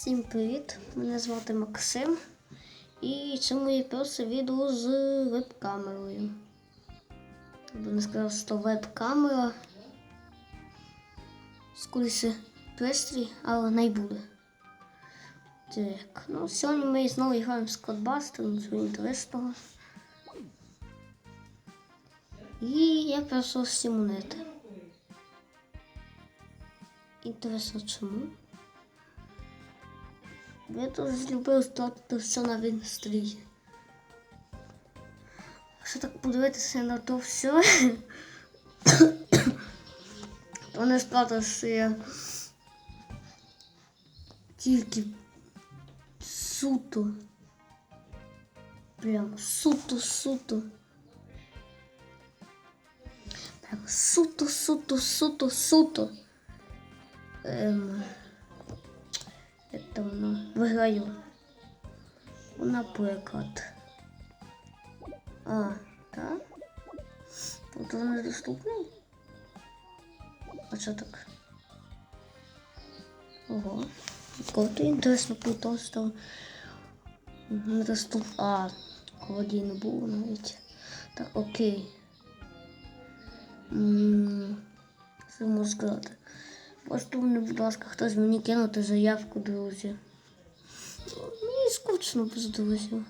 Всім привіт! Мене звати Максим. І це моє перше відео з веб-камерою. Би не сказав, що веб-камера. Скоріше пристрій, але не буде. Так, ну сьогодні ми знову граємо з Кодбастером, нічого інтересного. І я пройшов всі монети. Інтересно чому? Я дуже злюбив стати все на вінстрі. Якщо так подивитися на то все, то не сказати, що я тільки суто. Прям суто, суто. Прям суто, суто, суто, суто. Ем, як воно виграю. Наприклад. А, так? Тут він недоступний? А що так? Ого. Кого-то інтересно плутон став. Недоступ... А, колодій не було навіть. Так, окей. М, Що можу сказати? Просто мені, будь ласка, хтось мені кинути заявку, друзі. Мені скучно без друзів.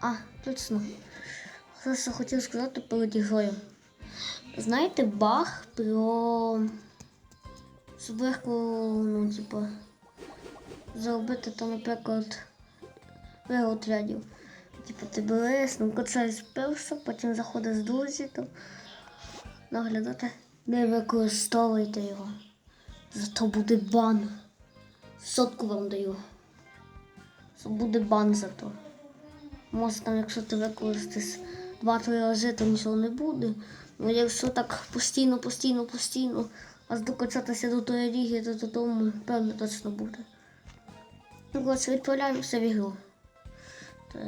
А, точно. Що хотів сказати перед ігрою. Знаєте баг про зверху, ну, типа, заробити там, наприклад, отрядів. Типу, ти береш, ну, качаєш першу, потім заходиш з друзів, там, наглядати, не використовуйте його. Зато буде бан. Сотку вам даю. Що буде бан за то. Може там, якщо ти використаєш два-три рази, то нічого не буде. Ну якщо так постійно, постійно, постійно, аж докачатися до тої ліги, то додому, певно, точно буде. Ну, коротше, відправляємося в ігру. Так.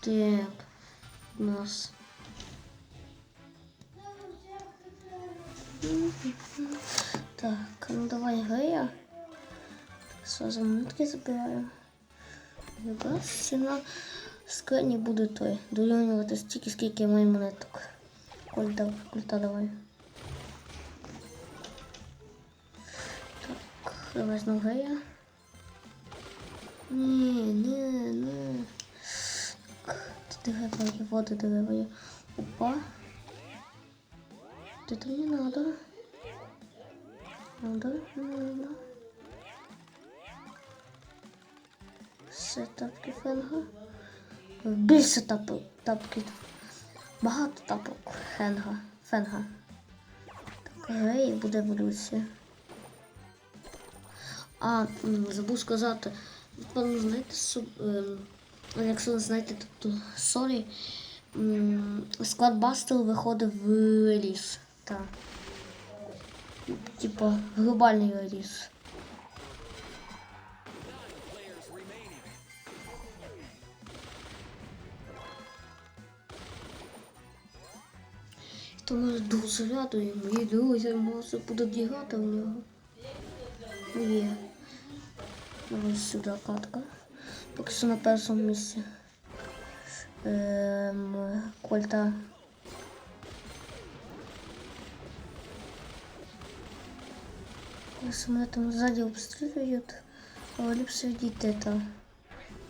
Так, у нас. Так, ну давай грия. Сразу монетки забираю. Якраз ціна скрині буде той. Дорівнювати стільки, скільки маю монеток. Культа, культа давай. Так, давай знову грия. Ні, ні, ні. Деревая, вода деревая. Опа. Это не надо. Надо, надо. Все тапки фенга. Більше тапки. Багато тапок фенга. Фенга. Так, гей, буде еволюція. А, забув сказати, певно, знаєте, су- ем, Якщо ви знаєте, тобто Сорі, склад Бастел виходить в реліз. Так. Типа глобальний реліз. То може дуже радує, мої друзі може будуть грати в нього. Є. Ось сюди катка. Поки що на першому місці. Ем, Кольта. Если меня там сзади обстреливают, а ліпше йдіть там.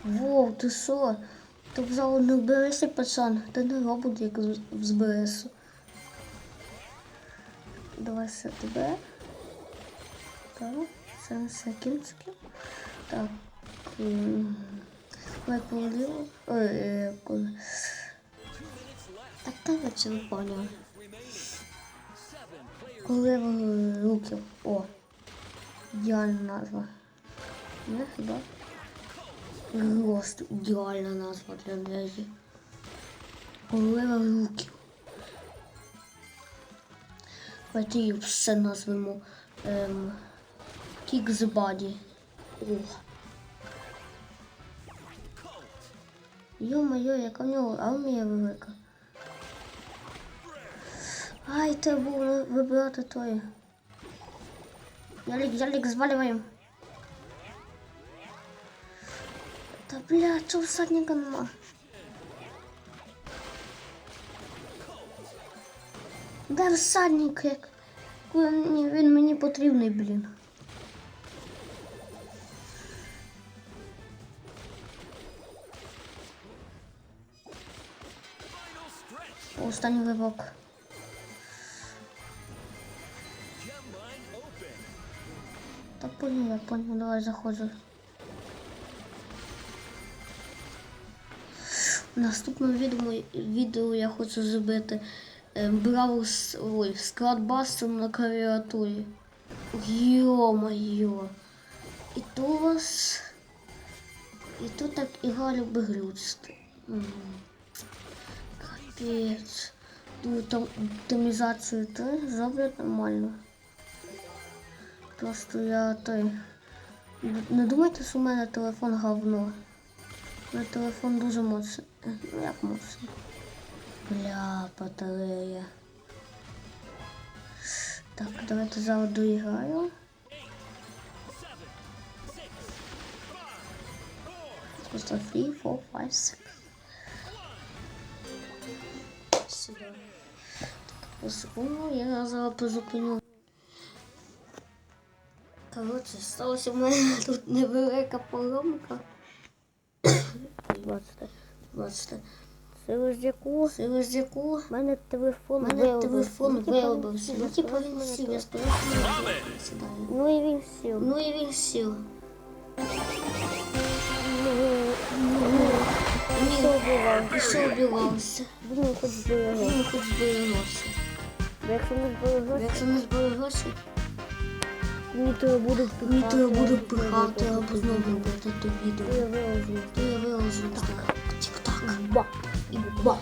Воу, ти що? Ти взяв не вберешся, пацан, ти не робот, як зберешся. Давай все тебе. Так, це все кінчики. Так. Ой. Ой, е, коли. Так це не поняла. Коли руки. О. Ідеальна назва. Не хіба? Просто ідеальна назва для неї. Королева руків. Давайте все назвемо ем, Kick the Body. Йо-моє, яка в нього армія велика. Ай, треба було вибирати той. Ялик, ялик, зваливаємо. Та бля, чого всадника нема? Де всадник, як? Він, він мені потрібний, блін. Останній вибок. Та понял, я понял, давай заходжу. В наступному відео, відео я хочу зробити е, Бравл ой, складбастер на клавіатурі. Йо-моє. І то у вас. І тут так ігра любить глюцти. Там оптимізацію ти зроблять нормально. Просто я той. Не думайте, що у мене телефон говно. Мене телефон дуже моцний. Ну як моцний? Бля, батарея. Так, давайте зараз доіграю. Просто 3, 4, 5, 6. Сюди. Так, секунду, я зараз призупиню. Коротше, сталося в мене тут невелика поломка. Бачите, бачите. Сили з яку? Сили яку У мене телефон мене телефон виробився. Ну, типу він сів, я сідає. Ну і він сів. Ну і він сів. Все вбивав. І все обірвався. Він хоч зберегав. Він хоч зберігався. Бо якщо не зберегався, Якщо не зберігався, мені буде мені пихати, треба буде або пихати або знову робити то відео. я виложу. Я виложу так. Тік-так. Бак. І бак.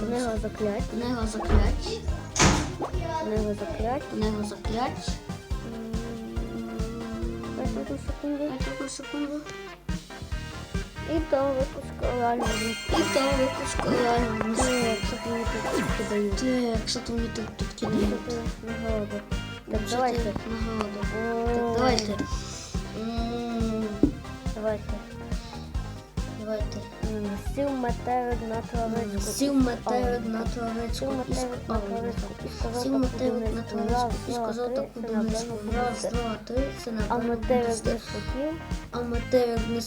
Книга заклять. Книга заклять. Книга заклять. Книга заклять. Секунду. Секунду. І то випуск И І там випуск реально. Так, що мені тут кидають. Так, що то мені тут тут кидають? Нагорода. Так, давайте. Нагорода. Так, давайте. Давайте. М, Сів метелик на травичку. Сів метелик на травичку Сів метелик на травичку. І сказав таку на і Раз, два, три, це це А метелик не схотів, А метелик не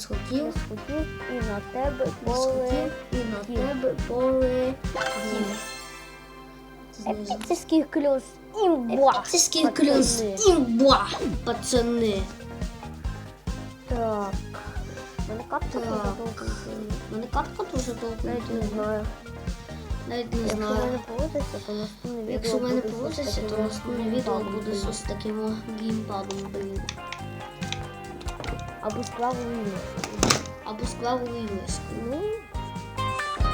не схотів, і на тебе поле. і на тебе поле. Епічний клюз. Імба! Це скін Імба, пацани. Так. Мене Так. дуже довго. Мене картка дуже довго. Навіть не знаю. Навіть не Якщо в мене знаю. вийде, то наступне відео Якщо в мене буде щось вийде, то таке наступне відео буде щось таким о, геймпадом, блін. Або справу ні. Або з клавою мишкою. Ну,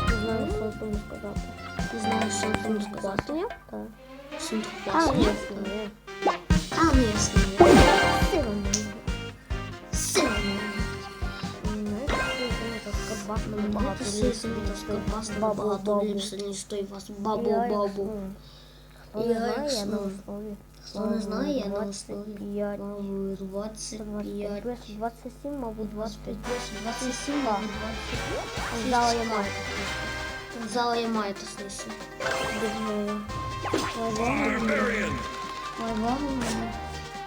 не знаю, що тому сказати. Не знаю, що там сказати. Так. Так А, ні. А, ну ясно. Що це скарбатно Багато багато сильно та скарбасти Бабу, набагато ліпше, ніж той вас бабу бабу. Хто не знає, я на основі. Хто не знає, я на основі. 25. Бабу 25. 25, 27, мабуть, 25 25. 27, мабуть, 26. Зала я маю. Зала я маю то смисл. Думаю. Вагу маю.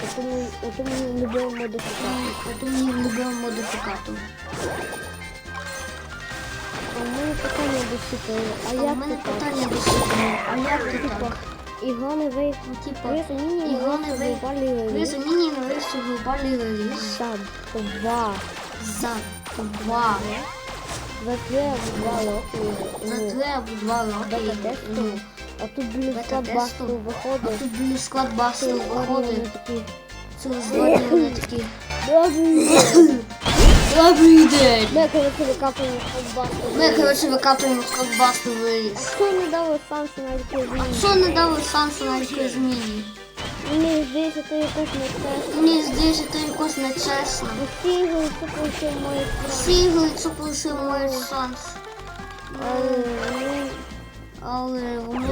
Ото мені- Ото мені любив модифікацію. Ото мені любив модифікатор. А в мене питання до сіпи. А як мене питання до себе. А як ти так? Ігони ви... Ну, типа, Ігони ви... Ви замінюємо рису глобальний реліз за два. за два, За три або два роки. за три або два роки. Бета-тесту. А тут Бета-тесту. склад басту а тут біля склад Вони виходить. два дні вони такі. Добрий день. Ми, коротше, викапуємо склад. Ми, коротше, викатуємо склад басу реліз. Хто не дав шансу на таке А що не дали шансу на якісь зміни? Мені здається, то якось не те. Мені здається, це якось нечесно. Усі ігри це мої Всі ігри полишив мій шанс. Але вони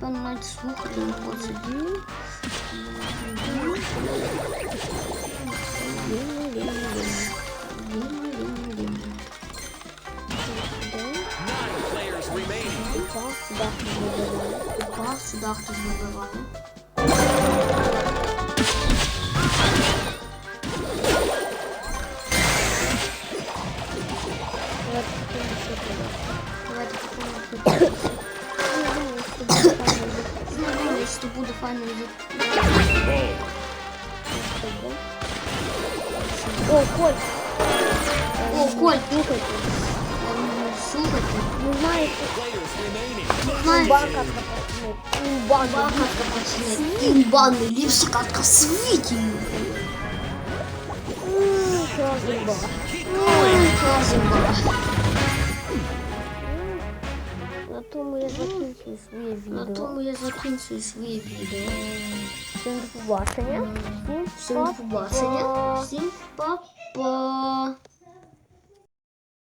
навіть слухати не хочуть. Remaining. Так, да, вибираю. Опа, сюди хтось вибиває. Давайте попробуємо. Не думаю, що буде файно. О, Коль, О, Коль, слухайте. Ем, слухайте. Не знаєте, Players remaining. Знаєш, банка пацани. Банка. Картка пацани. Імба найліпша картка в світі. Що зуба? Ой, класна була. На тому я закінчую своє На відео. тому я закінчую своє відео. Всім до побачення. Всім до побачення. Всім па-па.